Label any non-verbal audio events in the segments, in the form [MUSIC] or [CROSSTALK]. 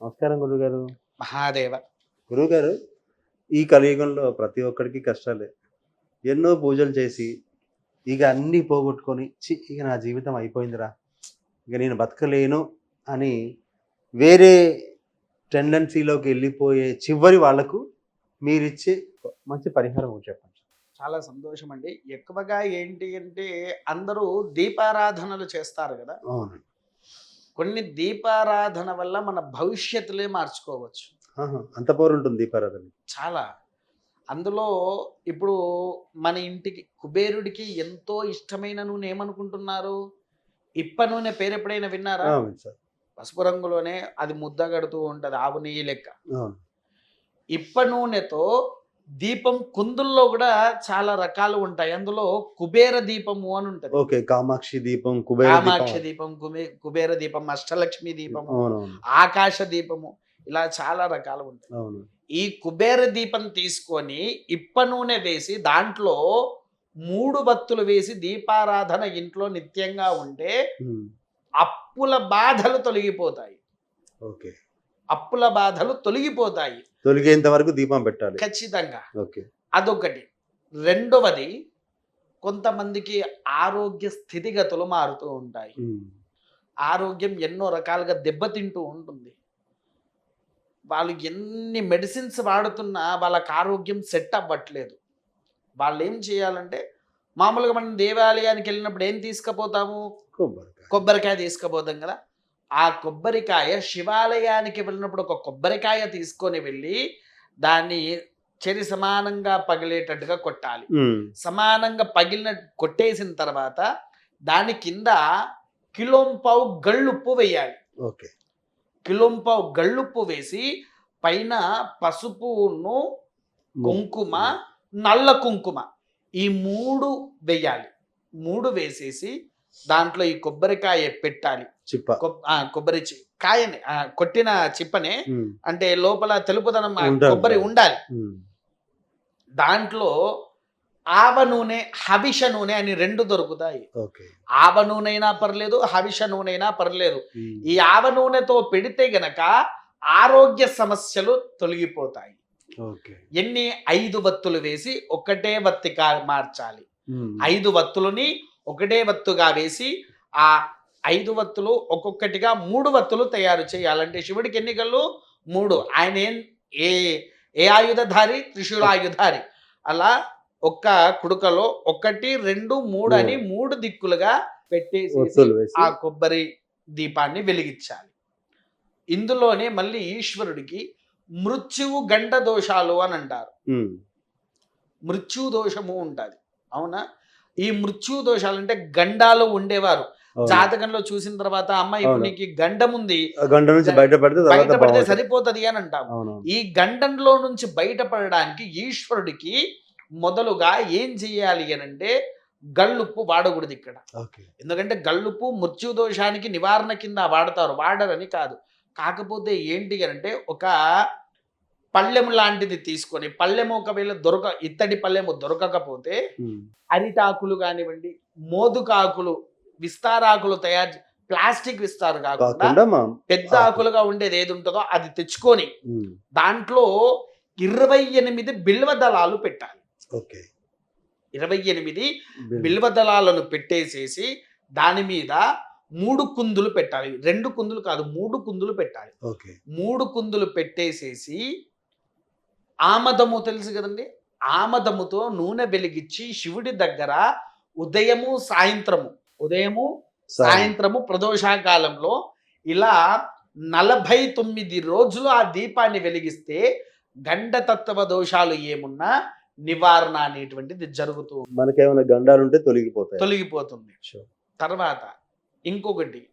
నమస్కారం గురుగారు మహాదేవ. గురుగారు ఈ కలియుగంలో ప్రతి ఒక్కరికి కష్టాలే. ఎన్నో పూజలు చేసి ఇక అన్నీ పోగొట్టుకొని చి ఇక నా జీవితం అయిపోయిందిరా. ఇక నేను బతకలేను అని వేరే టెండెన్సీలోకి వెళ్ళిపోయే చివరి వాళ్ళకు మీరిచ్చే మంచి పరిహారం చెప్పండి. చాలా సంతోషం అండి ఎక్కువగా ఏంటి అంటే అందరూ దీపారాధనలు చేస్తారు కదా. అవును కొన్ని దీపారాధన వల్ల మన భవిష్యత్తులే మార్చుకోవచ్చు. అంత పవర్ ఉంటుంది దీపారాధన చాలా. అందులో ఇప్పుడు మన ఇంటికి కుబేరుడికి ఎంతో ఇష్టమైన నూనె ఏమనుకుంటున్నారు? ఇప్ప నూనె పేరు ఎప్పుడైనా విన్నారా పసుపు రంగులోనే అది ముద్ద కడుతూ ఉంటుంది ఆవు నెయ్యి లెక్క. ఇప్ప నూనెతో దీపం కుందుల్లో కూడా చాలా రకాలు ఉంటాయి. అందులో కుబేర దీపము అని ఉంటది. ఓకే కామాక్షి దీపం కుబేర కామాక్ష దీపం దీపం కుబే కుబేర దీపం అష్టలక్ష్మి దీపము ఆకాశ దీపము ఇలా చాలా రకాలు ఉంటాయి. ఈ కుబేర దీపం తీసుకొని ఇప్ప నూనె వేసి దాంట్లో మూడు బత్తులు వేసి దీపారాధన ఇంట్లో నిత్యంగా ఉంటే అప్పుల బాధలు తొలగిపోతాయి. ఓకే. అప్పుల బాధలు తొలగిపోతాయి. తొలిగేంత వరకు దీపం పెట్టాలి. ఖచ్చితంగా. ఓకే. అదొకటి. రెండవది కొంతమందికి ఆరోగ్య స్థితిగతులు మారుతూ ఉంటాయి. ఆరోగ్యం ఎన్నో రకాలుగా దెబ్బతింటూ ఉంటుంది. వాళ్ళు ఎన్ని మెడిసిన్స్ వాడుతున్నా వాళ్ళకి ఆరోగ్యం సెట్ అవ్వట్లేదు. వాళ్ళు ఏం చేయాలంటే మామూలుగా మనం దేవాలయానికి వెళ్ళినప్పుడు ఏం తీసుకుపోతాము? కొబ్బరికాయ. కొబ్బరికాయ తీసుకుపోతాం కదా. ఆ కొబ్బరికాయ శివాలయానికి వెళ్ళినప్పుడు ఒక కొబ్బరికాయ తీసుకొని వెళ్ళి దాన్ని చెరి సమానంగా పగిలేటట్టుగా కొట్టాలి. సమానంగా పగిలిన కొట్టేసిన తర్వాత దాని కింద కిలోంపావు గళ్ళుప్పు వేయాలి. ఓకే. కిలోంపావు గళ్ళుప్పు వేసి పైన పసుపును కుంకుమ నల్ల కుంకుమ ఈ మూడు వేయాలి. మూడు వేసేసి దాంట్లో ఈ కొబ్బరికాయ పెట్టాలి. చిప్ప. కొబ్బరి కాయని కొట్టిన చిప్పనే అంటే లోపల తెలుపుదనం. కొబ్బరి ఉండాలి. దాంట్లో ఆవ నూనె హవిష నూనె అని రెండు దొరుకుతాయి. ఆవ నూనె అయినా పర్లేదు హవిష నూనె అయినా పర్లేదు ఈ ఆవ నూనెతో పెడితే గనక ఆరోగ్య సమస్యలు తొలగిపోతాయి. ఎన్ని? ఐదు వత్తులు వేసి ఒకటే వత్తిగా మార్చాలి. ఐదు వత్తులని ఒకటే వత్తుగా వేసి ఆ ఐదు వత్తులు ఒక్కొక్కటిగా మూడు వత్తులు తయారు చేయాలంటే శివుడికి ఎన్ని కళ్ళు? మూడు. ఆయన ఏం ఏ ఏ ఆయుధధారి? త్రిశూలాయుధారి అలా ఒక్క కుడుకలో ఒకటి రెండు మూడు అని మూడు. దిక్కులుగా పెట్టేసి ఆ కొబ్బరి దీపాన్ని వెలిగించాలి. ఇందులోనే మళ్ళీ ఈశ్వరుడికి మృత్యువు గండ దోషాలు అని అంటారు. మృత్యు దోషము ఉంటుంది. అవునా? ఈ మృత్యు దోషాలు అంటే గండాలు ఉండేవారు. జాతకంలో చూసిన తర్వాత అమ్మ ఇప్పుడు. నీకు గండం ఉంది. గంట నుంచి బయటపడితే బయటపడితే. సరిపోతది అని అంటాం ఈ గండంలో నుంచి బయటపడడానికి ఈశ్వరుడికి మొదలుగా ఏం చేయాలి అని అంటే గళ్ళుప్పు వాడకూడదు ఇక్కడ. ఎందుకంటే గళ్ళుప్పు మృత్యు దోషానికి నివారణ కింద వాడతారు. వాడరని కాదు. కాకపోతే ఏంటి అని అంటే ఒక పళ్ళెము లాంటిది తీసుకొని పళ్ళెము ఒకవేళ దొరక ఇత్తడి పళ్ళెము దొరకకపోతే అరిటాకులు కానివ్వండి మోదుకాకులు విస్తారాకులు తయారు ప్లాస్టిక్ విస్తారు కాకుండా పెద్ద ఆకు. ఆకులుగా ఉండేది ఏది ఉంటుందో అది తెచ్చుకొని దాంట్లో ఇరవై ఎనిమిది బిల్వ దళాలు పెట్టాలి. ఓకే. ఇరవై ఎనిమిది బిల్- బిల్వ దళాలను పెట్టేసేసి దాని మీద మూడు కుందులు పెట్టాలి. రెండు కుందులు కాదు మూడు కుందులు పెట్టాలి. ఓకే. మూడు కుందులు పెట్టేసేసి ఆమదము తెలుసు కదండి? ఆమదముతో నూనె వెలిగించి శివుడి దగ్గర ఉదయము సాయంత్రము. ఉదయము సాయం. సాయంత్రము ప్రదోషాకాలంలో ఇలా నలభై తొమ్మిది రోజులు ఆ దీపాన్ని వెలిగిస్తే గండతత్వ దోషాలు ఏమున్నా నివారణ అనేటువంటిది జరుగుతూ మనకేమైనా గండాలు ఉంటే తొలగిపోతాయి. తొలగిపోతుంది. తర్వాత ఇంకొకటి.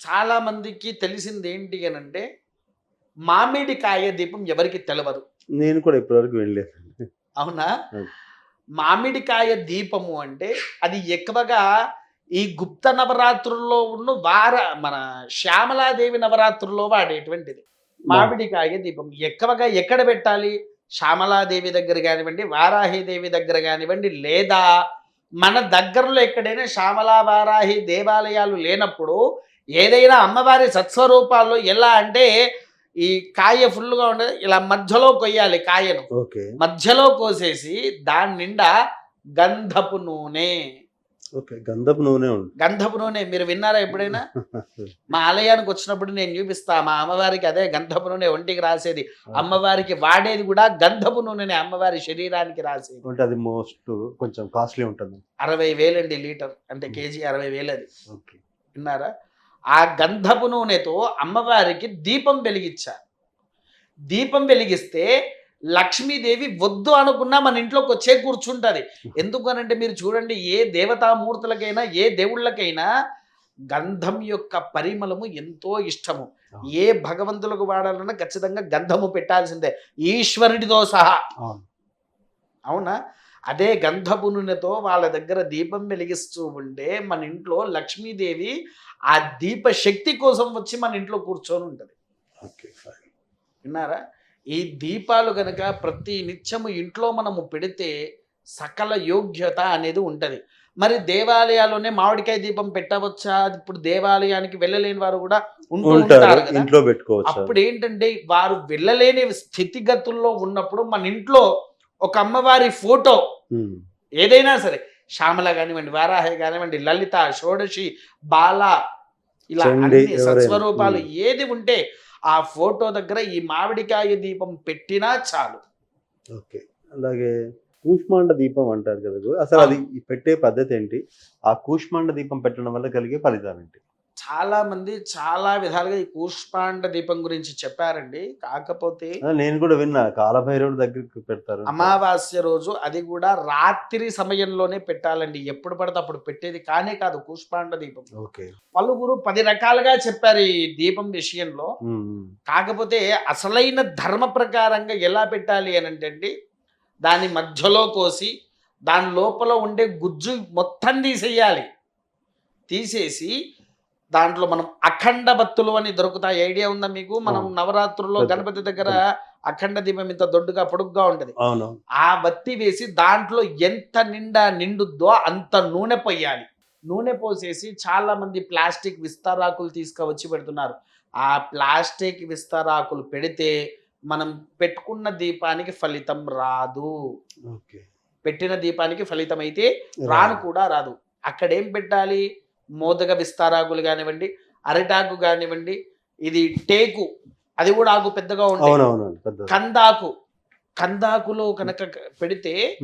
చాలా మందికి తెలిసింది ఏంటి అని అంటే మామిడికాయ దీపం ఎవరికి తెలియదు నేను కూడా ఇప్పటివరకు వెళ్ళలేదు అవునా. మామిడికాయ దీపము అంటే అది ఎక్కువగా ఈ గుప్త నవరాత్రుల్లో ఉన్న వార మన శ్యామలాదేవి నవరాత్రుల్లో వాడేటువంటిది. మామిడికాయ దీపం ఎక్కువగా ఎక్కడ పెట్టాలి? శ్యామలాదేవి దగ్గర కానివ్వండి వారాహిదేవి దగ్గర కానివ్వండి లేదా మన దగ్గరలో ఎక్కడైనా శ్యామలా వారాహి దేవాలయాలు లేనప్పుడు ఏదైనా అమ్మవారి సత్స్వరూపాల్లో ఎలా అంటే ఈ కాయ ఫుల్గా ఉండదు. ఇలా మధ్యలో కొయ్యాలి కాయను. ఓకే. మధ్యలో కోసేసి దాని నిండా గంధపు నూనె. ఓకే గంధపు నూనె గంధపు నూనె. మీరు విన్నారా ఎప్పుడైనా? [LAUGHS] మా ఆలయానికి వచ్చినప్పుడు నేను చూపిస్తా. మా అమ్మవారికి అదే గంధపు నూనె ఒంటికి రాసేది. అమ్మవారికి వాడేది కూడా గంధపు నూనెని అమ్మవారి శరీరానికి రాసేది. అది మోస్ట్ కొంచెం కాస్ట్లీ ఉంటుంది? అరవై వేలండి లీటర్. అంటే కేజీ అరవై వేలు అది ఓకే. విన్నారా? ఆ గంధపు నూనెతో అమ్మవారికి దీపం వెలిగించారు. దీపం వెలిగిస్తే లక్ష్మీదేవి వద్దు అనుకున్నా మన ఇంట్లోకి వచ్చే కూర్చుంటది. ఎందుకనంటే మీరు చూడండి ఏ దేవతామూర్తులకైనా ఏ దేవుళ్ళకైనా గంధం యొక్క పరిమళము ఎంతో ఇష్టము. ఏ భగవంతులకు వాడాలన్నా ఖచ్చితంగా గంధము పెట్టాల్సిందే. ఈశ్వరుడితో సహా. అవును. అవునా? అదే గంధపు నూనెతో వాళ్ళ దగ్గర దీపం వెలిగిస్తూ ఉంటే మన ఇంట్లో లక్ష్మీదేవి ఆ దీప శక్తి కోసం వచ్చి మన ఇంట్లో కూర్చొని ఉంటుంది. విన్నారా? ఈ దీపాలు కనుక ప్రతి నిత్యము ఇంట్లో మనము పెడితే సకల యోగ్యత అనేది ఉంటుంది. మరి దేవాలయాల్లోనే మామిడికాయ దీపం పెట్టవచ్చా? ఇప్పుడు దేవాలయానికి వెళ్ళలేని వారు కూడా ఉంటూ ఉంటారు ఇంట్లో పెట్టుకోవచ్చు? అప్పుడు ఏంటంటే వారు వెళ్ళలేని స్థితిగతుల్లో ఉన్నప్పుడు మన ఇంట్లో ఒక అమ్మవారి ఫోటో. ఏదైనా సరే శ్యామల కానివ్వండి వారాహి కానివ్వండి లలిత షోడశి బాల ఇలా అన్ని. సత్స్వరూపాలు. ఏది ఉంటే ఆ ఫోటో దగ్గర ఈ మామిడికాయ దీపం పెట్టినా చాలు ఓకే అలాగే కూష్మాండ దీపం అంటారు కదా. అసలు అది పెట్టే పద్ధతి ఏంటి ఆ కూష్మాండ దీపం పెట్టడం వల్ల కలిగే ఫలితాలు ఏంటి చాలా మంది చాలా విధాలుగా ఈ కూష్పాండ దీపం గురించి చెప్పారండి. కాకపోతే నేను కూడా విన్నా. కాలభైరవుడి దగ్గరికి పెడతారు అమావాస్య రోజు అది కూడా రాత్రి సమయంలోనే పెట్టాలండి. ఎప్పుడు పడితే అప్పుడు పెట్టేది కానే కాదు కూష్పాండ దీపం. ఓకే. పలువురు పది రకాలుగా చెప్పారు ఈ దీపం విషయంలో. కాకపోతే అసలైన ధర్మ ప్రకారంగా ఎలా పెట్టాలి అని అంటే అండి, దాని మధ్యలో కోసి దాని లోపల ఉండే గుజ్జు మొత్తం తీసేయాలి. తీసేసి దాంట్లో మనం అఖండ బత్తులు అని దొరుకుతాయి. ఐడియా ఉందా మీకు? మనం. నవరాత్రుల్లో. గణపతి దగ్గర అఖండ దీపం ఇంత దొడ్డుగా పొడుగ్గా ఉంటది. ఆ బత్తి వేసి దాంట్లో ఎంత నిండా నిండుద్దో అంత నూనె పోయాలి నూనె పోసేసి చాలా మంది ప్లాస్టిక్ విస్తారాకులు తీసుకువచ్చి పెడుతున్నారు. ఆ ప్లాస్టిక్ విస్తారాకులు పెడితే మనం పెట్టుకున్న దీపానికి ఫలితం రాదు. ఓకే. పెట్టిన దీపానికి ఫలితం అయితే రాను కూడా రాదు. అక్కడ ఏం పెట్టాలి? మోదక విస్తారాకులు కానివ్వండి అరిటాకు కానివ్వండి ఇది టేకు అది కూడా ఆకు పెద్దగా ఉంటుంది కందాకు కందాకులో కనుక పెడితే.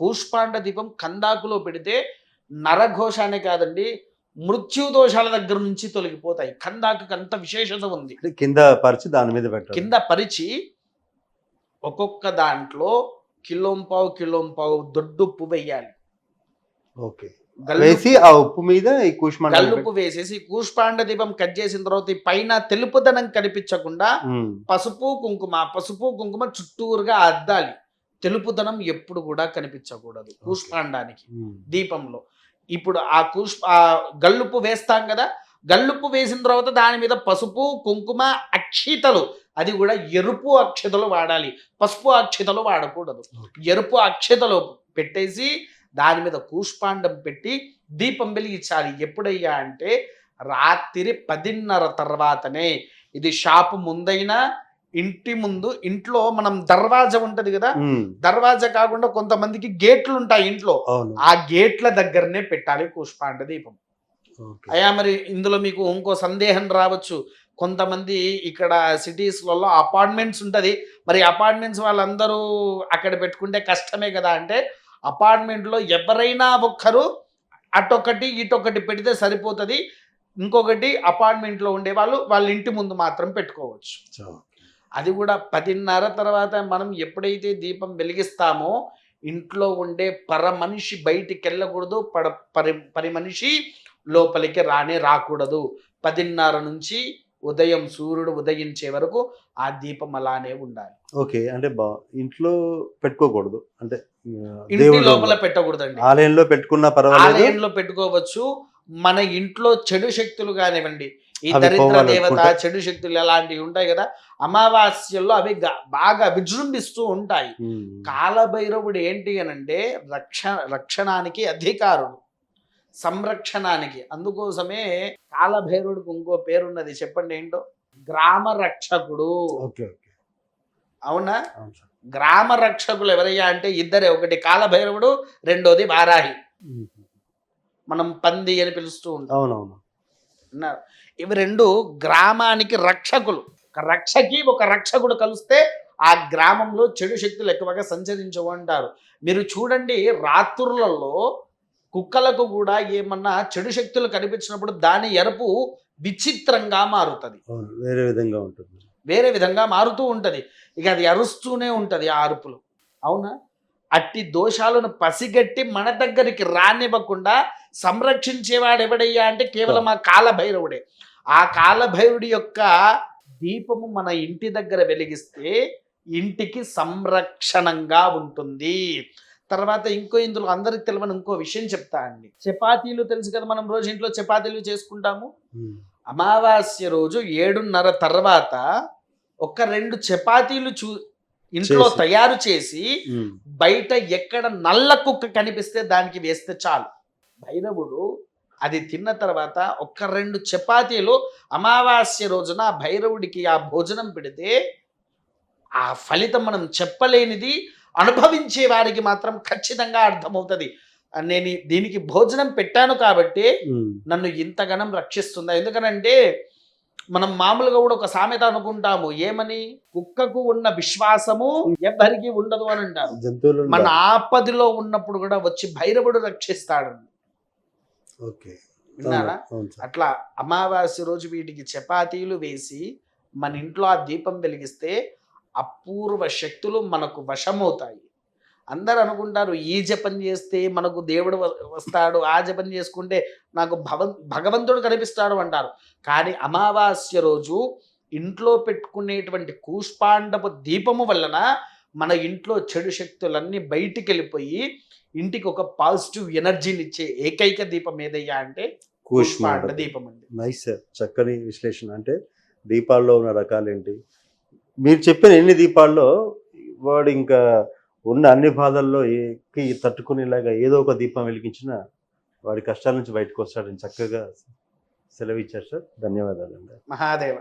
కూష్పాండ దీపం కందాకులో పెడితే నరఘోష అనే కాదండి మృత్యు దోషాల దగ్గర నుంచి తొలగిపోతాయి. కందాకు అంత విశేషత ఉంది. కింద పరిచి దాని మీద పెట్టాలి. కింద పరిచి ఒక్కొక్క దాంట్లో కిలోంపావు కిలోంపావు దొడ్డుప్పు వేయాలి. ఓకే. వేసి ఆ ఉప్పు మీద ఈ కూష్మాండ గల్లుప్పు వేసేసి కూష్పాండ దీపం కట్ చేసిన తర్వాత ఈ పైన తెలుపుదనం కనిపించకుండా పసుపు కుంకుమ పసుపు కుంకుమ చుట్టూరుగా అద్దాలి. తెలుపుదనం ఎప్పుడు కూడా కనిపించకూడదు కూష్పాండానికి ఉమ్. దీపంలో. ఇప్పుడు ఆ కూష్ ఆ గల్లుప్పు వేస్తాం కదా గల్లుప్పు వేసిన తర్వాత దాని మీద పసుపు కుంకుమ అక్షితలు అది కూడా ఎరుపు అక్షతలు వాడాలి. పసుపు అక్షతలు వాడకూడదు. ఎరుపు అక్షతలు పెట్టేసి దాని మీద కూష్పాండం పెట్టి దీపం వెలిగించాలి. ఎప్పుడయ్యా అంటే రాత్రి పదిన్నర తర్వాతనే. ఇది షాపు ముందైనా ఇంటి ముందు ఇంట్లో మనం దర్వాజా ఉంటది కదా? దర్వాజా కాకుండా కొంతమందికి గేట్లు ఉంటాయి ఇంట్లో. ఆ గేట్ల దగ్గరనే పెట్టాలి పుష్పాండ దీపం. అయ్యా మరి ఇందులో మీకు ఇంకో సందేహం రావచ్చు. కొంతమంది ఇక్కడ సిటీస్లలో అపార్ట్మెంట్స్ ఉంటుంది. మరి అపార్ట్మెంట్స్ వాళ్ళందరూ అక్కడ పెట్టుకుంటే కష్టమే కదా అంటే అపార్ట్మెంట్లో ఎవరైనా ఒక్కరు అటొకటి ఇటొకటి పెడితే సరిపోతుంది. ఇంకొకటి అపార్ట్మెంట్లో ఉండే వాళ్ళు వాళ్ళ ఇంటి ముందు మాత్రం పెట్టుకోవచ్చు. అది కూడా పదిన్నర తర్వాత మనం ఎప్పుడైతే దీపం వెలిగిస్తామో ఇంట్లో ఉండే పర మనిషి బయటికి వెళ్ళకూడదు. పడ పరి పరి మనిషి లోపలికి రానే రాకూడదు. పదిన్నర నుంచి ఉదయం సూర్యుడు ఉదయించే వరకు ఆ దీపం అలానే ఉండాలి. ఓకే. అంటే బా ఇంట్లో పెట్టుకోకూడదు. అంటే ఇంటి లోపల. పెట్టకూడదండి. ఆలయంలో పెట్టుకున్నా పర్వాలేదు. ఆలయంలో పెట్టుకోవచ్చు. మన ఇంట్లో చెడు శక్తులు కానివ్వండి. ఈ దరిద్ర దేవత? చెడు శక్తులు అలాంటివి ఉంటాయి కదా అమావాస్యల్లో అవి బాగా విజృంభిస్తూ ఉంటాయి. ఉమ్, కాలభైరవుడు ఏంటి అని అంటే రక్ష రక్షణానికి అధికారుడు. సంరక్షణానికి. అందుకోసమే కాలభైరవుడికి ఇంకో పేరున్నది. చెప్పండి ఏంటో? గ్రామ రక్షకుడు. అవునా? గ్రామ రక్షకులు ఎవరయ్యా అంటే ఇద్దరే. ఒకటి కాలభైరవుడు రెండోది వారాహి. మనం పంది అని పిలుస్తూ ఉంటాం. అవునవును. ఉన్నారు ఇవి రెండు గ్రామానికి రక్షకులు. ఒక రక్షకి ఒక రక్షకుడు కలిస్తే ఆ గ్రామంలో చెడు శక్తులు ఎక్కువగా సంచరించవు అంటారు. మీరు చూడండి రాత్రులలో కుక్కలకు కూడా ఏమన్నా చెడు శక్తులు కనిపించినప్పుడు దాని ఎరుపు విచిత్రంగా మారుతుంది. వేరే విధంగా ఉంటుంది. వేరే విధంగా మారుతూ ఉంటది. ఇక అది అరుస్తూనే ఉంటది ఆ అరుపులు. అవునా? అట్టి దోషాలను పసిగట్టి మన దగ్గరికి రానివ్వకుండా సంరక్షించేవాడు ఎవడయ్యా అంటే కేవలం ఆ కాలభైరవుడే. ఆ కాలభైరుడి యొక్క దీపము మన ఇంటి దగ్గర వెలిగిస్తే ఇంటికి సంరక్షణంగా ఉంటుంది. తర్వాత ఇంకో ఇందులో అందరికి తెలియని ఇంకో విషయం చెప్తా అండి చపాతీలు తెలుసు కదా మనం రోజు ఇంట్లో చపాతీలు చేసుకుంటాము. అమావాస్య రోజు ఏడున్నర తర్వాత ఒక రెండు చపాతీలు చూ ఇంట్లో. తయారు చేసి. బయట ఎక్కడ నల్ల కుక్క కనిపిస్తే దానికి వేస్తే చాలు భైరవుడు అది తిన్న తర్వాత ఒక రెండు చపాతీలు అమావాస్య రోజున భైరవుడికి ఆ భోజనం పెడితే ఆ ఫలితం మనం చెప్పలేనిది అనుభవించే వారికి మాత్రం ఖచ్చితంగా అర్థమవుతుంది. నేను దీనికి భోజనం పెట్టాను కాబట్టి. నన్ను ఇంతగానం రక్షిస్తుందా. ఎందుకనంటే మనం మామూలుగా కూడా ఒక సామెత అనుకుంటాము ఏమని? కుక్కకు ఉన్న విశ్వాసము ఎవ్వరికి ఉండదు అని అంటారు. జంతువులు మన. ఆపదిలో ఉన్నప్పుడు కూడా వచ్చి భైరవుడు రక్షిస్తాడు. ఓకే. విన్నారా? అట్లా అమావాస్య రోజు వీటికి చపాతీలు వేసి మన ఇంట్లో ఆ దీపం వెలిగిస్తే అపూర్వ శక్తులు మనకు వశమవుతాయి. అందరు అనుకుంటారు ఈ జపం చేస్తే మనకు దేవుడు వస్తాడు ఆ జపం చేసుకుంటే నాకు భవ భగవంతుడు కనిపిస్తాడు అంటారు. కానీ అమావాస్య రోజు ఇంట్లో పెట్టుకునేటువంటి కూష్పాండపు దీపము వలన మన ఇంట్లో చెడు శక్తులన్నీ బయటికి వెళ్ళిపోయి ఇంటికి ఒక పాజిటివ్ ఎనర్జీని ఇచ్చే ఏకైక దీపం ఏదయ్యా అంటే కూష్పాండ కూష్మాండ దీపం అండి. Nice sir. చక్కని విశ్లేషణ. అంటే దీపాల్లో ఉన్న రకాలేంటి? మీరు చెప్పిన ఎన్ని దీపాల్లో వాడు ఇంకా ఉన్న అన్ని బాధల్లో తట్టుకునేలాగా ఏదో ఒక దీపం వెలిగించిన వాడి కష్టాల నుంచి బయటకు వస్తాడని చక్కగా సెలవిచ్చారు సార్. ధన్యవాదాలు మహాదేవ.